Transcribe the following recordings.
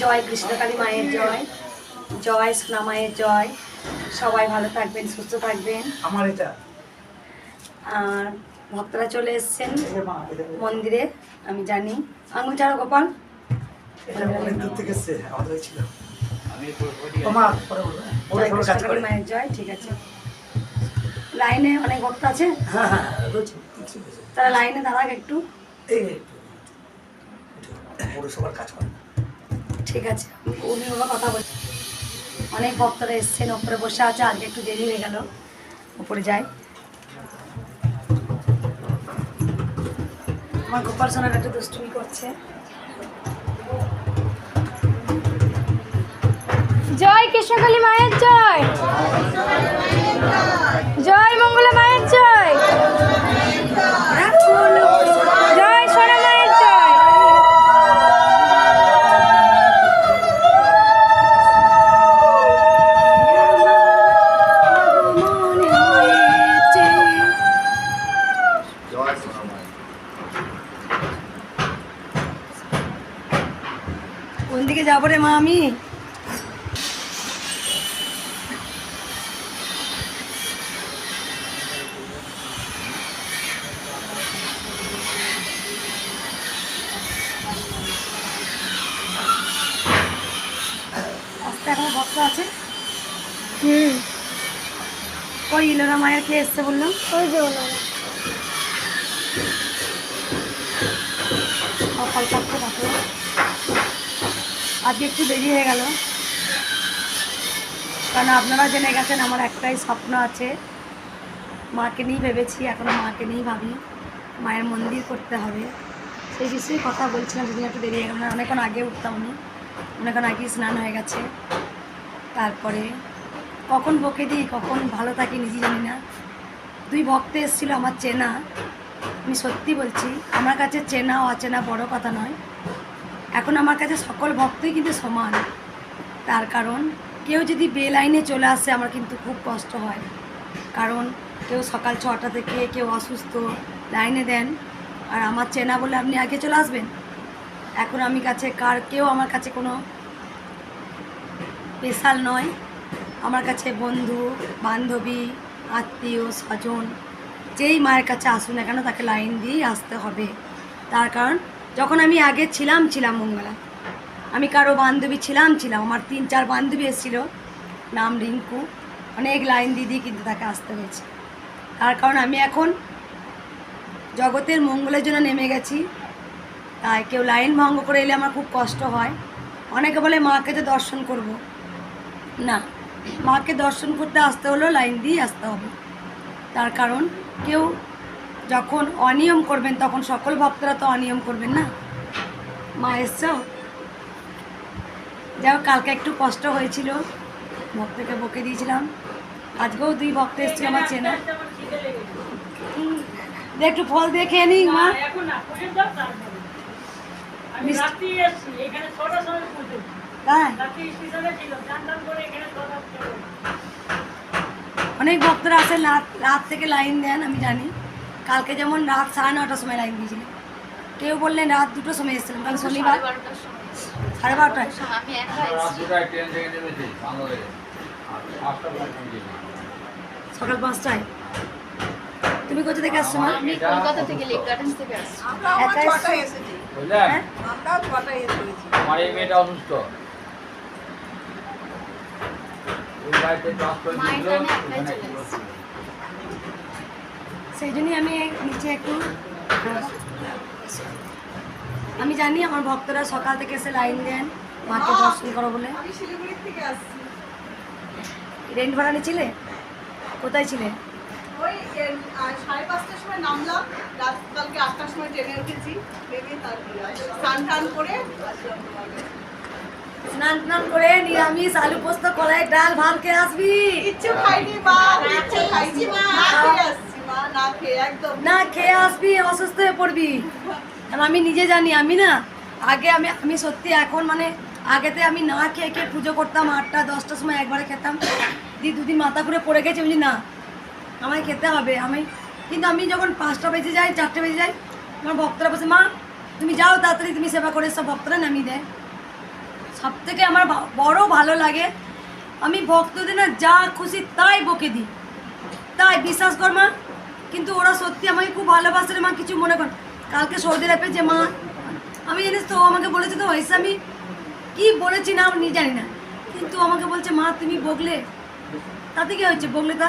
জয় কৃষ্ণকালী মায়ের জয় জয় সোনা মায়ের জয়। সবাই ভালো থাকবেন সুস্থ থাকবেন। আমার এটা। আর ভক্তরা চলে এসেছেন মন্দিরে আমি জানি। আঙুল চারো গোপাল। মায়ের জয় ঠিক আছে। লাইনে অনেক ভক্ত আছে? হ্যাঁ হ্যাঁ তারা লাইনে দাঁড়াক একটু। পৌরসভার কাজ করে। ঠিক আছে, উনি কথা বলছি অনেক ভক্তরা এসছেন, ওপরে বসে আছে, আজকে একটু দেরি হয়ে গেল। উপরে যাই। আমার গোপাল সোনার একটু দুষ্টুমি করছে। জয় কৃষ্ণকালী মায়ের জয়। জয় মঙ্গলা মায়ের জয় জয় সোনা মায়ের জয় মনে হয়েছে। কোন দিকে যাব রে মা আমি আস্তে এখনও ভক্ত আছে হুম ওই ইলোরা মায়ের কে এসছে বললাম ওই যে ওনারা সকাল থাকতে থাকল আজকে একটু দেরি হয়ে গেল। কারণ আপনারা জেনে গেছেন, আমার একটাই স্বপ্ন আছে। মাকে নিয়েই ভেবেছি এখনও মাকে নিয়েই ভাবি। মায়ের মন্দির করতে হবে। সেই বিষয়ে কথা বলছিলাম, সেদিন একটু দেরি হয়ে গেল। না অনেকক্ষণ আগে উঠতাম আমি। অনেকক্ষণ আগেই স্নান হয়ে গেছে। তারপরে কখন বকে দিই, কখন ভালো থাকি নিজে জানি না। দুই ভক্ত এসেছিল, আমার চেনা। আমি সত্যি বলছি, আমার কাছে চেনা, অচেনা বড় কথা নয়। এখন আমার কাছে সকল ভক্তই কিন্তু সমান। তার কারণ, কেউ যদি বে লাইনে চলে আসে, আমার কিন্তু খুব কষ্ট হয়। কারণ, কেউ সকাল ছটা থেকে কেউ অসুস্থ, লাইনে দেন। আর আমার চেনা বলে আপনি আগে চলে আসবেন? এখন আমি কাছে কার, কেউ আমার কাছে কোনো স্পেশাল নয়। আমার কাছে বন্ধু, বান্ধবী, আত্মীয়, স্বজন, যেই মায়ের কাছে আসুন না কেন, তাকে লাইন দিয়েই আসতে হবে। তার কারণ যখন আমি আগে ছিলাম ছিলাম মঙ্গলা। আমি কারও বান্ধবী ছিলাম ছিলাম। আমার তিন, চার বান্ধবী এসেছিল, নাম রিঙ্কু। অনেক লাইন দিয়ে কিন্তু তাকে আসতে হয়েছে। তার কারণ আমি এখন জগতের মঙ্গলের জন্য নেমে গেছি। তাই কেউ লাইন ভঙ্গ করে এলে আমার খুব কষ্ট হয়। অনেকে বলে, মাকে তো দর্শন করব। না, মাকে দর্শন করতে আসতে হলেও লাইন দিয়ে আসতে হবে। তার কারণ কেউ যখন অনিয়ম করবেন তখন সকল ভক্তরা তো অনিয়ম করবেন না? মা এসছো? যাই কালকে একটু কষ্ট হয়েছিল ভক্তকে বকে দিয়েছিলাম। আজকেও দুই ভক্ত এসেছিল আমার চেনা। একটু ফল দিয়ে খেয়ে নিই মা। না এসছি অনেক ভক্তরা আসেন রাত রাত থেকে লাইন দেন আমি জানি। কালকে যেমন রাত সাড়ে নটার সময় লাইন দিয়েছিলেন কেউ বললেন রাত দুটোর সময় এসেছিলাম কাল শনিবার। সাড়ে বারোটায়? সকাল পাঁচটায়? তুমি কোথা থেকে আসছো মা আমি কলকাতা থেকে লেক গার্ডেন্স থেকে আসছি। একা এসছো? বুঝলেন? হ্যাঁ? আমার এই মেয়েটা অসুস্থ। ওই বাড়িতে ট্রান্সফার মা দিয়েছিল এখানে একাই ওখানে চলে এসেছে। সেই জন্যই আমি নিচে একটু আমি জানি আমার ভক্তরা সকাল থেকে এসে লাইন দেন মাকে দর্শন করো বলে। রেন্ট ভাড়া নিয়েছিলে কোথায় ছিলে? ওই সাড়ে পাঁচটার সময় নামলাম রাত কালকে আটটার সময় ট্রেনে উঠেছি নেমে তারপরে স্নান টান করে স্নান টান করে নিরামিষ আলু পোস্ত কলাই ডাল ভাত খেয়ে আসবি। কিচ্ছু খাইনি মা কিচ্ছু খাইনি মা না খেয়ে আসবি, অসুস্থ হয়ে পড়বি। আমি নিজে জানি, আমি না, আগে আমি আমি সত্যি এখন মানে আগেতে আমি না খেয়ে খেয়ে পুজো করতাম, আটটা, দশটার সময় একবারে খেতাম। দিয়ে দুদিন মাথা ঘুরে পড়ে গেছে, বুঝলি না? আমায় খেতে হবে, আমি, কিন্তু আমি যখন পাঁচটা বেজে যাই চারটে বেজে যাই আমার ভক্তরা বসে মা, তুমি যাও তাড়াতাড়ি, তুমি সেবা করে সব ভক্তরা নামিয়ে দেয়। সব থেকে আমার বড় ভালো লাগে, আমি ভক্তদের না যা খুশি তাই বকে দিই। তাই, বিশ্বাস কর মা কিন্তু ওরা সত্যি আমাকে খুব ভালোবাসে মা, কিছু মনে কর। কালকে সৌদি আরবে যে মা, আমি জানিস তো আমাকে বলেছে তো, এসে আমি কি বলেছি না আমি জানি না। কিন্তু আমাকে বলছে, মা, তুমি বকলে? তাতে কি হয়েছে? বকলে তা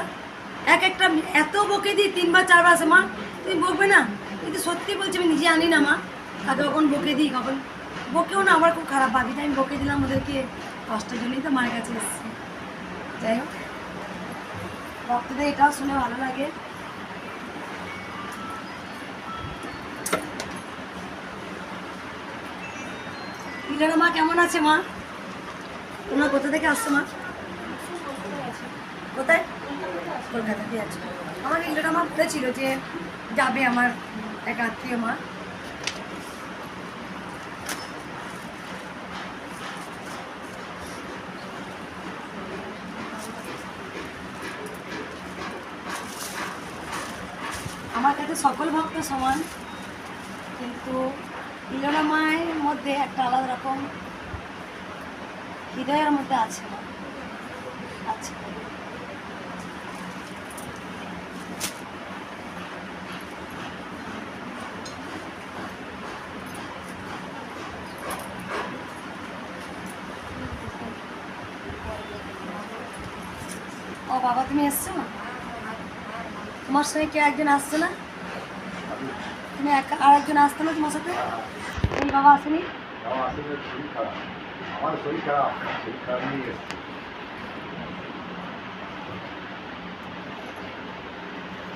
এক একটা এত বকে দিই, তিনবার, চারবার আসে, মা, তুমি বকবে না? কিন্তু সত্যি বলছি, আমি নিজে আনি না, মা। তাকে কখন বকে দিই, কখন? বকেও না, আমার খুব খারাপ ভাবি আমি বকে দিলাম ওদেরকে। কষ্টের জন্যই তো মায়ের কাছে এসেছি। যাই হোক, ভক্তদের এটাও শুনে ভালো লাগে। মিলনা মা, কেমন আছে মা? তোমরা কোথা থেকে আসছো মা? কোথায়? কলকাতাতে আছো আমার মিলনা মা বলেছিল যে যাবে আমার এক আত্মীয় মা। আমার কাছে সকল ভক্ত সমান, কিন্তু মিলনা মায়ের মধ্যে একটা আলাদা রকম হৃদয়ের মধ্যে আছে আচ্ছা ও বাবা, তুমি এসছো? তোমার সঙ্গে কে একজন আসছে না? তুমি আর একজন আসতো না তোমার সাথে? বাবা আসেনি? আমার আসলে শরীর খারাপ। আমার শরীর খারাপ শরীর খারাপ নিয়ে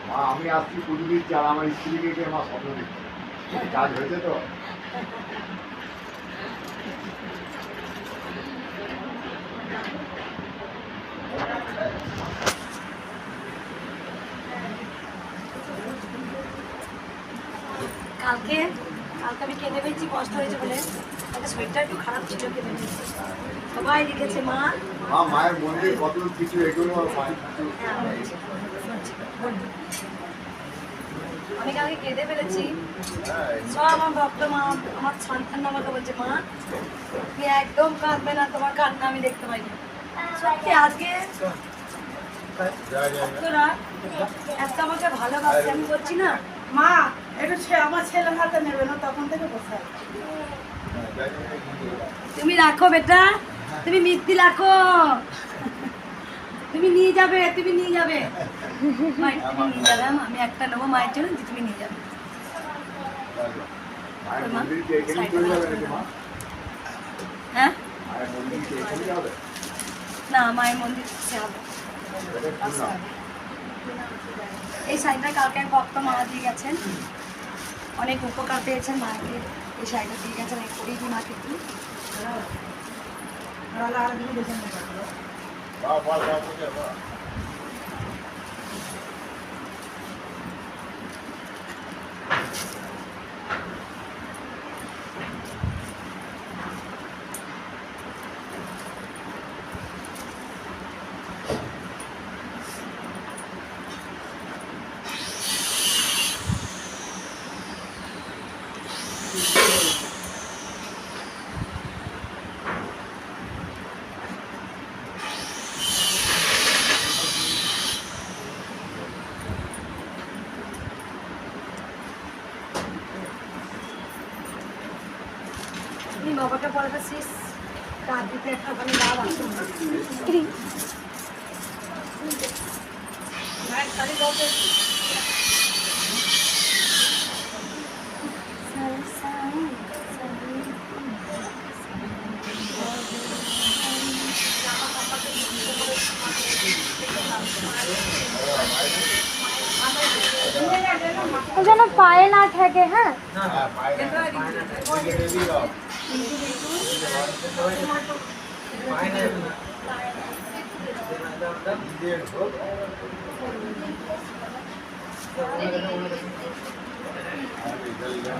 মা আমি আসছি পুজো দিচ্ছি আর আমার স্ত্রীকে গিয়ে মা স্বপ্ন দিচ্ছি কাজ হয়েছে তো? কালকে কালকে আমি কেঁদে পেয়েছি কষ্ট হয়েছে বলে। শরীরটা একটু খারাপ ছিল কেঁদে পেয়েছি সবাই লিখেছে মা। মায়ের মন্দির কত কিছু এগুলো মায়ের কিছু হ্যাঁ, কেঁদে ফেলেছি। সব আমার ভক্ত মা আমার সন্তান আমাকে বলছে মা তুমি একদম কাঁদবে না তোমার কান্না আমি দেখতে পাই না সত্যি আজকে। ভক্তরা এত আমাকে ভালোবাসে আমি বলছি না মা একটু আমার ছেলের হাতে নেবে না, তখন থেকে বসে। তুমি রাখো বেটা, তুমি মিথ্যি রাখো। তুমি নিয়ে যাবে, তুমি নিয়ে যাবে। তুমি নিয়ে যাবে আমি একটা নেব মায়ের জন্য তুমি নিয়ে যাবে। হ্যাঁ? না, মায়ের মন্দির? এই শাড়িটা কালকে ভক্ত মারা দিয়ে গেছেন। অনেক উপকার পেয়েছেন মাকে এই শাড়িটা দিয়ে গেছেন আমি করেই দিই মাকে একটু Thank বাহ, বাহ, বাহ, বাহ। তুমি বাবাকে পড়াটা শেষ রাত দিতে একটা ওখানে লাভ আছে মায়ের শাড়ি দাও তো। ও যেন পায়ে না ঠেকে হ্যাঁ হ্যাঁ, পায়ে দিকে দিয়ে দাও। দিয়ে ঢোক। আরে, জলদি যাও।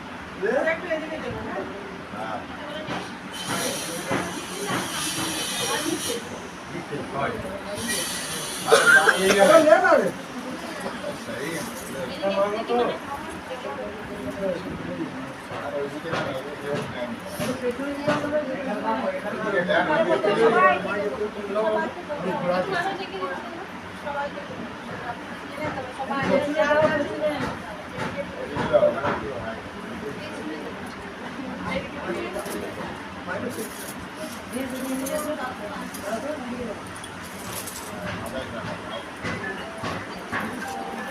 সবাই।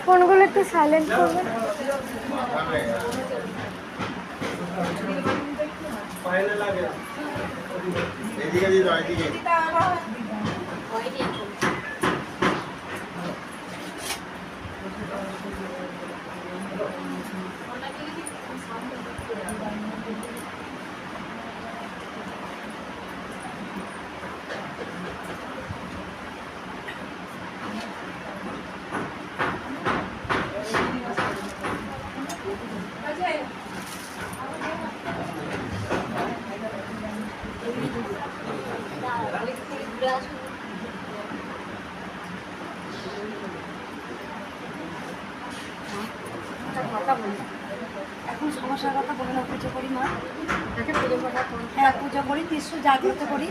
ফোনগুলো একটু সাইলেন্ট করবেন এদিকে দিয়ে দাও এদিকে একটা কথা বলি এখন সমস্যার কথা বলে না পুজো করি মা হ্যাঁ পুজো করি ত্রিশু জাগ্রত করি।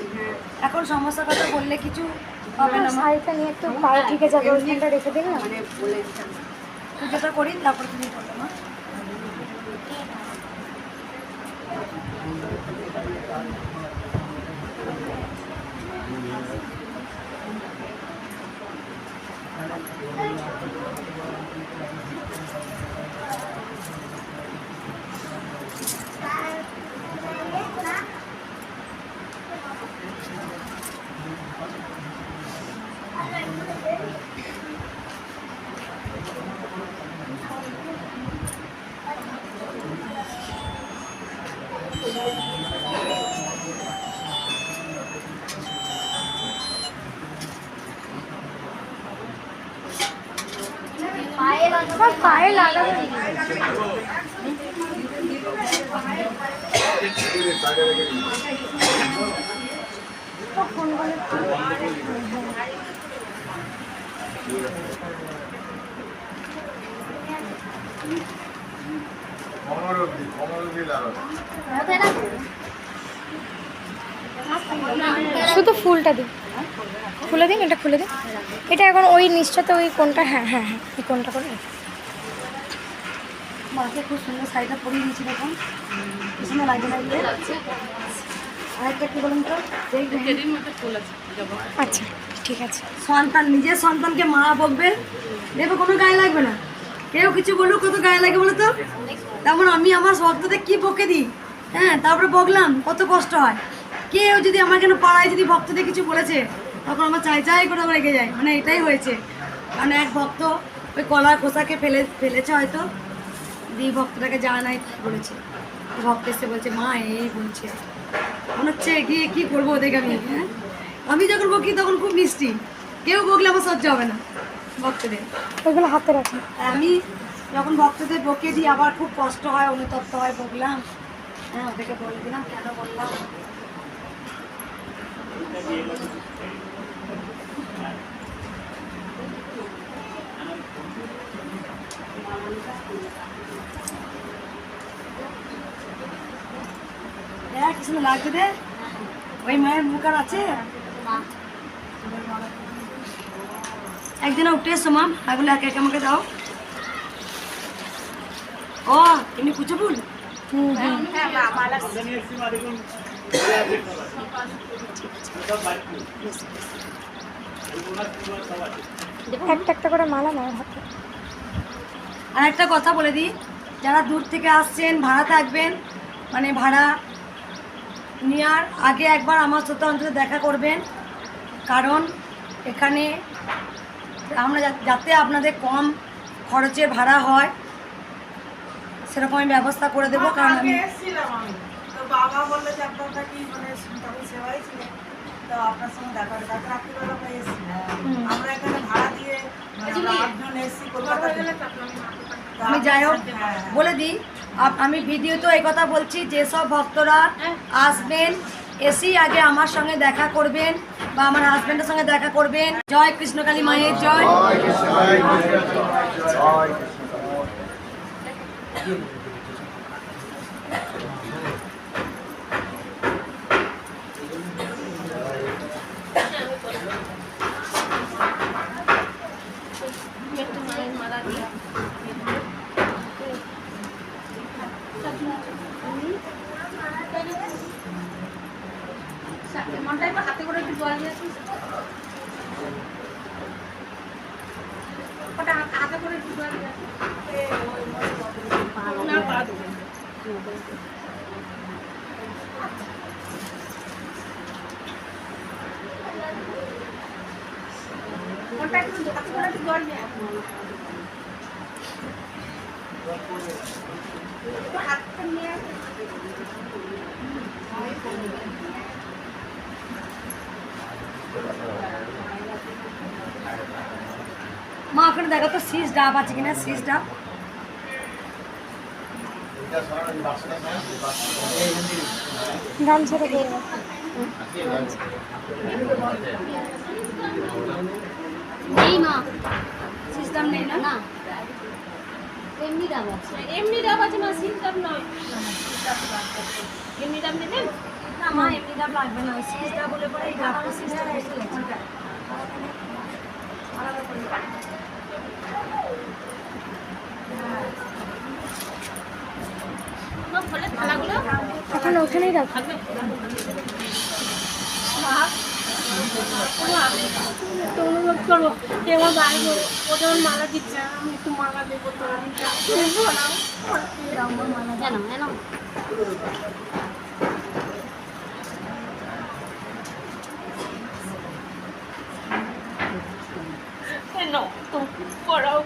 এখন সমস্যার কথা বললে কিছু হবে না শাড়িটা নিয়ে একটু পায়ে ঠিক যাবে ওইখানটা রেখে দিন না? পুজোটা করি তারপর তুমি করবে মা। শুধু ফুলটা দিন। খুলে দিন, এটা খুলে দিন। এটা এখন ওই নিচটাতে ওই কোনটা? হ্যাঁ হ্যাঁ হ্যাঁ কোনটা করে মাকে খুব সুন্দর শাড়িটা পরিয়ে দিয়েছি দেখুন কি সুন্দর লাগে না আরেকটা কি বলুন তো? আচ্ছা ঠিক আছে। সন্তান নিজের সন্তানকে মা বকবে। দেখবে কোনো গায়ে লাগবে না। কেউ কিছু বলুক কত গায়ে লাগে বলো তো তেমন আমি আমার ভক্তদের কি বকে দিই? হ্যাঁ তারপরে বকলাম কত কষ্ট হয়। কেউ যদি আমার কেন পাড়ায় যদি ভক্তদের কিছু বলেছে তখন আমার চাই চাই করে আমার রেগে যায়। মানে এটাই হয়েছে। কারণ এক ভক্ত ওই কলার খোসাকে ফেলে ফেলেছে হয়তো। দিয়ে ভক্তটাকে জানাই বলেছে? ভক্ত এসে বলছে মা এই বলছে। মনে হচ্ছে গিয়ে কী করব ওদেরকে আমি হ্যাঁ? আমি যখন বকি তখন খুব মিষ্টি। কেউ বকলে আমার সহ্য হবে না ভক্তদের। ওইগুলো হাতে আর আমি যখন ভক্তদের বকে দিই আবার খুব কষ্ট হয় অনুতপ্ত হয় বকলাম। হ্যাঁ ওদেরকে বলে দিলাম কেন বললাম? দেখ কি লাগছে রে ওই মায়ের মুখ আর আছে। একদিন উঠে এসো মাম এগুলো একে একে আমাকে দাও। ও এমনি পুজো ফুল? একটা একটা করে মালা মায়ের হাতে। আর একটা কথা বলে দিই যারা দূর থেকে আসছেন ভাড়া থাকবেন মানে ভাড়া নেওয়ার আগে একবার আমার সাথে অন্তত দেখা করবেন কারণ এখানে আমরা যা- যাতে আপনাদের কম খরচে ভাড়া হয় সেরকম আমি ব্যবস্থা করে দেবো কারণ আমি এসেছিলাম আমি। তো বাবা বলল যে আপনার কি মানে তখন সেবাই ছিল। তো আপনার সঙ্গে দেখা করে তারপর রাত্রিবেলা আমরা এসেছি। আমরা এখানে ভাড়া দিয়ে মানে আটজন এসেছি কলকাতা আমি যাই হোক হ্যাঁ, হ্যাঁ। বলে দিই আমি ভিডিওতে এই কথা বলছি যেসব ভক্তরা আসবেন এসেই আগে আমার সঙ্গে দেখা করবেন বা আমার হাজবেন্ডের সঙ্গে দেখা করবেন। জয় কৃষ্ণকালী মায়ের জয় জয় কৃষ্ণ জয় কৃষ্ণ জয় কৃষ্ণ মা ওখানে দেখো তো শীষ ডাব আছে কিনা শীষ ডাব ডান ছেড়ে দিয়ে নেই মা সিস্টেম নেই না না এমনি দাম আছে। এমনি দাম আছে মা সিস্টেম নয়। এমনি দাম নেবেন না মা এমনি ডাব লাগবে না। শীষ ডাব বলে পরে এই শীষ ডাব বুঝতে পারছি মা ফলে থালাগুলো। ওখানেই রাখো। তো অনুরোধ করব যে আমার বাড়ি ও যেমন মালা দিচ্ছে আমি একটু মালা দেবো তো আমি জানো জানো। কেন? তো পড়াও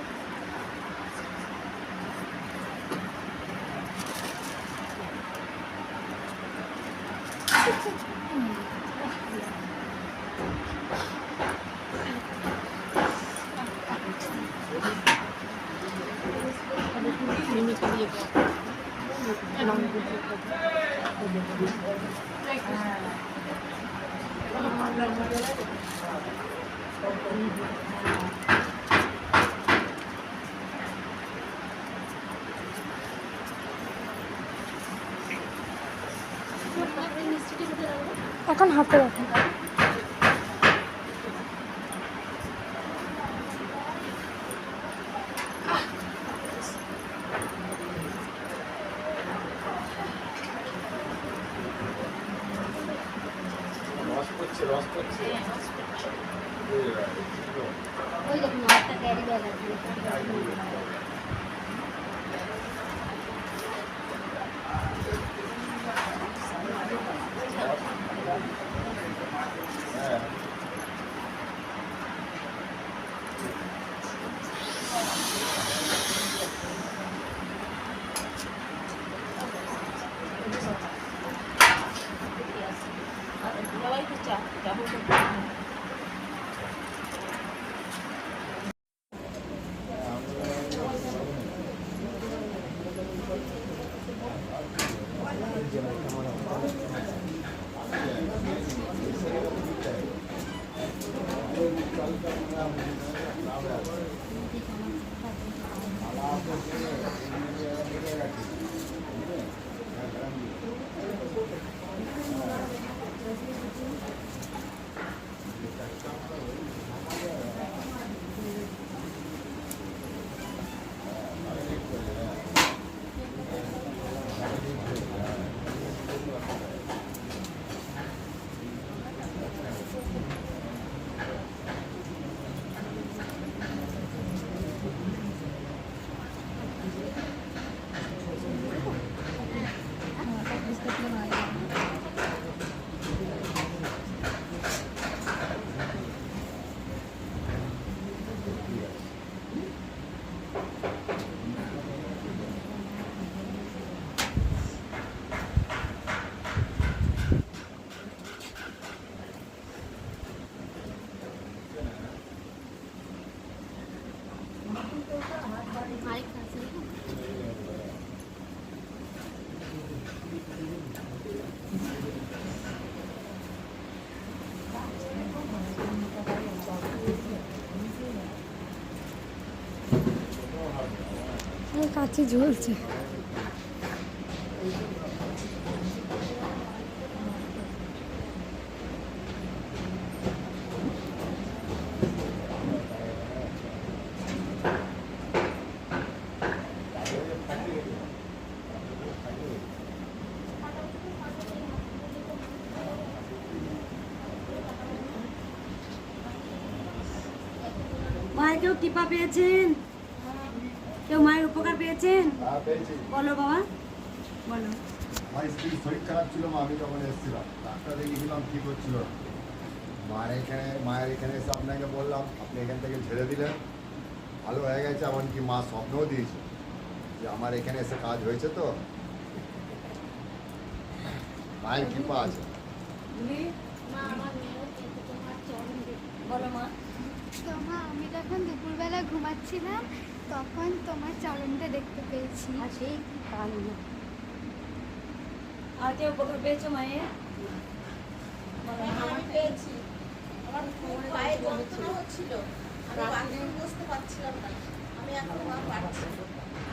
এখন হাতে রাখো সবাই তো চা যাব কাছে ঝুলছে মায়ের কেউ টিপা পেয়েছেন কেউ মায়ের উপকার পেয়েছেন হ্যাঁ বলো বাবা। বলো। আমার স্ত্রীর শরীর খারাপ ছিল মা আমি তখন এসেছিলাম। ডাক্তার দেখিয়েছিলাম ঠিক হচ্ছিল। মায়ের এখানে মায়ের এখানে এসে আপনাকে বললাম আপনি এখান থেকে ছেড়ে দিলেন। ভালো হয়ে গেছে এমনকি মা স্বপ্নও দিয়েছে যে আমার এখানে এসে কাজ হয়েছে তো। মায়ের কৃপা আছে। বলো মা আমি যখন দুপুরবেলা ঘুমাচ্ছিলাম তখন তোমার চরণটা দেখতে পেয়েছি। আর সেই কান্না আর কেউ উপকার পেয়েছ মায়ের? আমি পেয়েছি। আমার পায়ে যন্ত্রণা হচ্ছিল। আমি বাথরুম বসতে পারছিলাম না। আমি এখন মা পারছি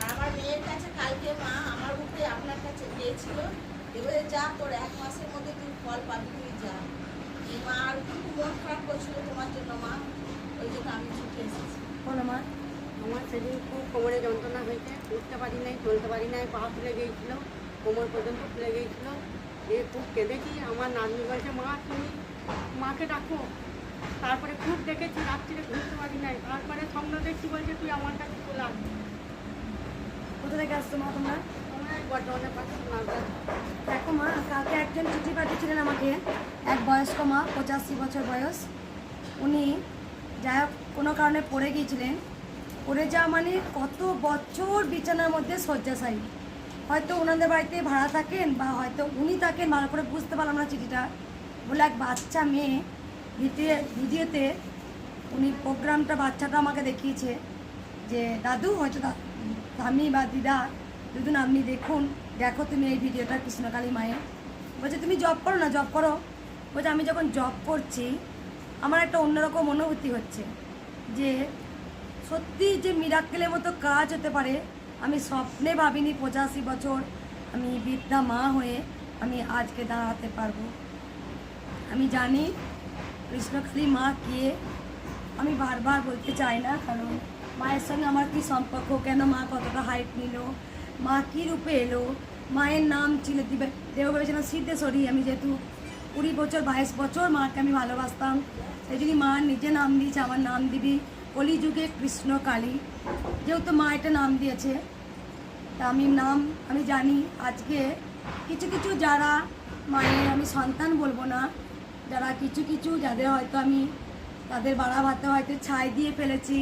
আর আমার মেয়ের কাছে কালকে মা আমার আপনার কাছে দিয়েছিল। এবারে যা তোর এক মাসের মধ্যে তুই ফল পাবি তুই যা। মা আর খুব মন খারাপ করছিল তোমার জন্য মা। ওই জন্য আমি ছুটে এসেছি। বলো মা। আমার সেদিন খুব কোমরে যন্ত্রণা হয়েছে উঠতে পারি নাই চলতে পারি নাই পা ফুলে গিয়েছিল কোমর পর্যন্ত ফুলে গিয়েছিল। দিয়ে খুব কেঁদেছি আমার নাতনি বলছে মা তুমি মাকে ডাকো। তারপরে খুব দেখেছি রাত্রিরে ঘুরতে পারি নাই। তারপরে স্বপ্ন দেখছি বলছে তুই আমার কাছে চলে আসবি কোথা থেকে আসছো মা তোমরা? দেখো মা কালকে একজন চিঠি পাঠিয়েছিলেন আমাকে এক বয়স্ক মা পঁচাশি বছর বয়স। উনি যাই হোক কোনো কারণে পড়ে গিয়েছিলেন। পড়ে যাওয়া মানে কত বছর বিছানার মধ্যে শয্যাশায়ী। হয়তো ওনাদের বাড়িতে ভাড়া থাকেন বা হয়তো উনি থাকেন, ভালো করে বুঝতে পারলাম না চিঠিটা। বলে এক বাচ্চা মেয়ে ভিডিও ভিডিওতে উনি প্রোগ্রামটা বাচ্চাটা আমাকে দেখিয়েছে যে, দাদু, হয়তো দা- স্বামী বা দিদা দুদিন আপনি দেখুন, দেখো তুমি এই ভিডিওটা কৃষ্ণকালী মায়ের। বলছে, তুমি জব করো না জব করো। বলছে, আমি যখন জব করছি, আমার একটা অন্যরকম অনুভূতি হচ্ছে যে সত্যি যে মিরাক্কেলের মতো কাজ হতে পারে, আমি স্বপ্নে ভাবিনি পঁচাশি বছর আমি বৃদ্ধা মা হয়ে আমি আজকে দাঁড়াতে পারব। আমি জানি কৃষ্ণকালী মা কে, আমি বারবার বলতে চাই না, কারণ মায়ের সঙ্গে আমার কি সম্পর্ক? কেন মা কতটা হাইট নিল? মা কী রূপে এলো? মায়ের নাম ছিল দিবে দেব ভেবেছিলাম সিদ্ধেশ্বরী আমি যেহেতু কুড়ি বছর, বাইশ বছর মাকে আমি ভালোবাসতাম সেই জন্য মা নিজে নাম দিয়েছে, আমার নাম দিবি। কলিযুগে কৃষ্ণ কালী। যেহেতু মা এটা নাম দিয়েছে, তা আমি নাম, আমি জানি। আজকে কিছু কিছু যারা মায়ের আমি সন্তান বলব না, যারা কিছু কিছু যাদের হয়তো আমি তাদের বাড়া ভাতে হয়তো ছাই দিয়ে ফেলেছি,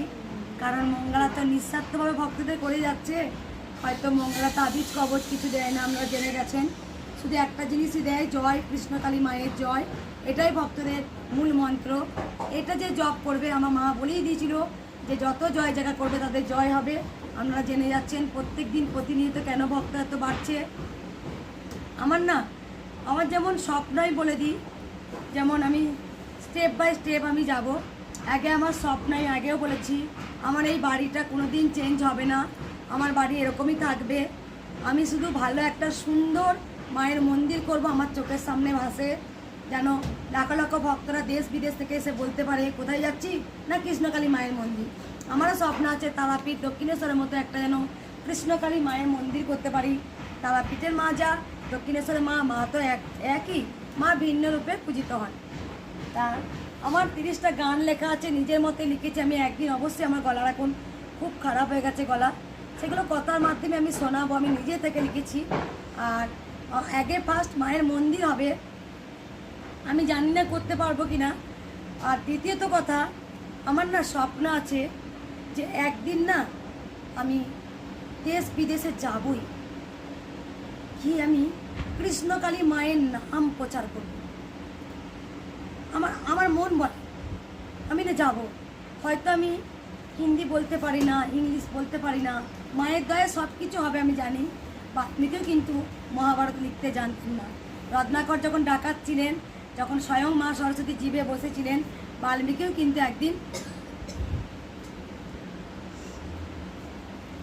কারণ মঙ্গলা তো নিঃস্বার্থভাবে ভক্তদের করে যাচ্ছে, হয়তো মঙ্গলা তাবিজ কবচ কিছু দেয় না আমরা জেনে গেছেন। শুধু একটা জিনিসই দেয়, জয় কৃষ্ণকালী মায়ের জয়। এটাই ভক্তদের মূল মন্ত্র। এটা যে জপ করবে, আমার মা বলেই দিয়েছিল যে যত জয় জায়গা করবে, তাদের জয় হবে। আপনারা জেনে যাচ্ছেন, প্রত্যেক দিন প্রতিনিয়ত কেন ভক্ত এত বাড়ছে? আমার না, আমার যেমন স্বপ্নই বলে দিই, যেমন আমি স্টেপ বাই স্টেপ আমি যাব। আগে আমার স্বপ্নই, আগেও বলেছি, আমার এই বাড়িটা কোনো দিন চেঞ্জ হবে না। আমার বাড়ি এরকমই থাকবে। আমি শুধু ভালো একটা সুন্দর মায়ের মন্দির করব, আমার চোখের সামনে ভাসে। যেন লাখ লাখ ভক্তরা দেশ বিদেশ থেকে এসে বলতে পারে, কোথায় যাচ্ছি? না, কৃষ্ণকালী মায়ের মন্দির। আমারও স্বপ্ন আছে তারাপীঠ দক্ষিণেশ্বরের মতো একটা যেন কৃষ্ণকালী মায়ের মন্দির করতে পারি। তারাপীঠের মা যা, দক্ষিণেশ্বরের মা মা তো এক, একই। মা ভিন্ন রূপে পূজিত হন। তা আমার তিরিশটা গান লেখা আছে, নিজের মতে লিখেছি আমি একদিন। অবশ্যই আমার গলার এখন খুব খারাপ হয়ে গেছে গলা। সেগুলো কথার মাধ্যমে আমি শোনাবো, আমি নিজে থেকে লিখেছি। আর আগে ফার্স্ট মায়ের মন্দির হবে। আমি জানি না করতে পারব কি না আর দ্বিতীয়ত কথা, আমার না স্বপ্ন আছে যে একদিন না আমি দেশ বিদেশে যাবই। কি আমি কৃষ্ণকালী মায়ের নাম প্রচার করব। আমার আমার মন বলে, আমি না যাব। হয়তো আমি হিন্দি বলতে পারি না, ইংলিশ বলতে পারি না। মায়ের দয়ে সব কিছু হবে, আমি জানি। বাল্মীকিও কিন্তু মহাভারত লিখতে জানতেন না। রত্নাকর যখন ডাকাত ছিলেন, যখন স্বয়ং মা সরস্বতী জীবে বসেছিলেন, বাল্মীকিও কিন্তু একদিন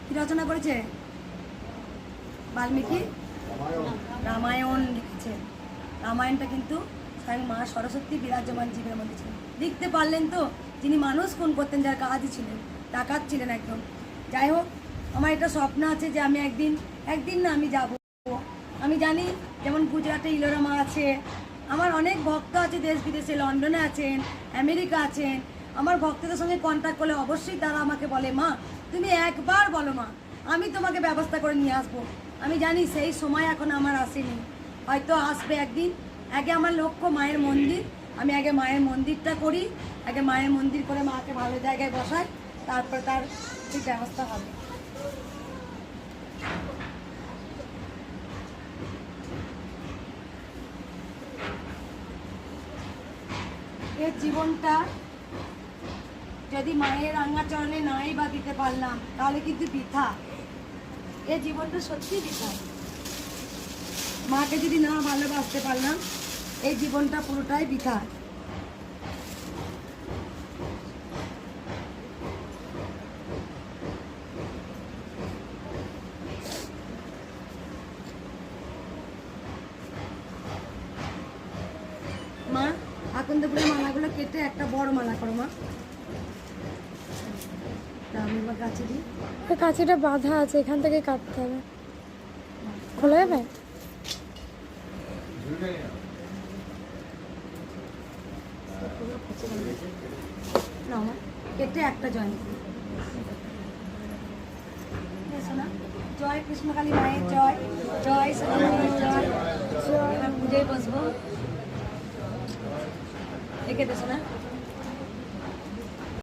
কি রচনা করেছে? বাল্মীকি? রামায়ণ লিখেছে। রামায়ণটা কিন্তু স্বয়ং মা সরস্বতী বিরাজমান জীবের মধ্যে ছিল। লিখতে পারলেন তো, যিনি মানুষ খুন করতেন, যার কাজই ছিলেন, ডাকাত ছিলেন একদম। যাই হোক আমার একটা স্বপ্ন আছে যে আমি একদিন একদিন না আমি যাব। আমি জানি যেমন গুজরাটে ইলোরামা আছে, আমার অনেক ভক্ত আছে দেশ বিদেশে, লন্ডনে আছেন, আমেরিকা আছেন। আমার ভক্তদের সঙ্গে কন্ট্যাক্ট করলে অবশ্যই তারা আমাকে বলে, মা, তুমি একবার বলো মা, আমি তোমাকে ব্যবস্থা করে নিয়ে আসব। আমি জানি সেই সময় এখন আমার আসেনি। হয়তো আসবে একদিন। আগে আমার লক্ষ্য মায়ের মন্দির। আমি আগে মায়ের মন্দিরটা করি, আগে মায়ের মন্দির করে মাকে ভালো জায়গায় বসাই, তারপর তার ঠিক ব্যবস্থা হবে। এর জীবনটা যদি মায়ের রাঙাচরণে নাই বা দিতে পারলাম, তাহলে কিন্তু বৃথা। এ জীবনটা সত্যি বৃথা। মাকে যদি না ভালোবাসতে পারলাম, এই জীবনটা পুরোটাই বৃথা মা আকন্দপুরের মালাগুলো কেটে একটা বড় মালা করো মা তা আমি এবার গাছে দিই কাছিটা বাঁধা আছে, এখান থেকে কাটতে হবে। খোলা যাবে? কেটে একটা জয়েন। জয় কৃষ্ণকালী মায়ের জয় জয় জয় জয়। এবার বসবো। একে দেশো না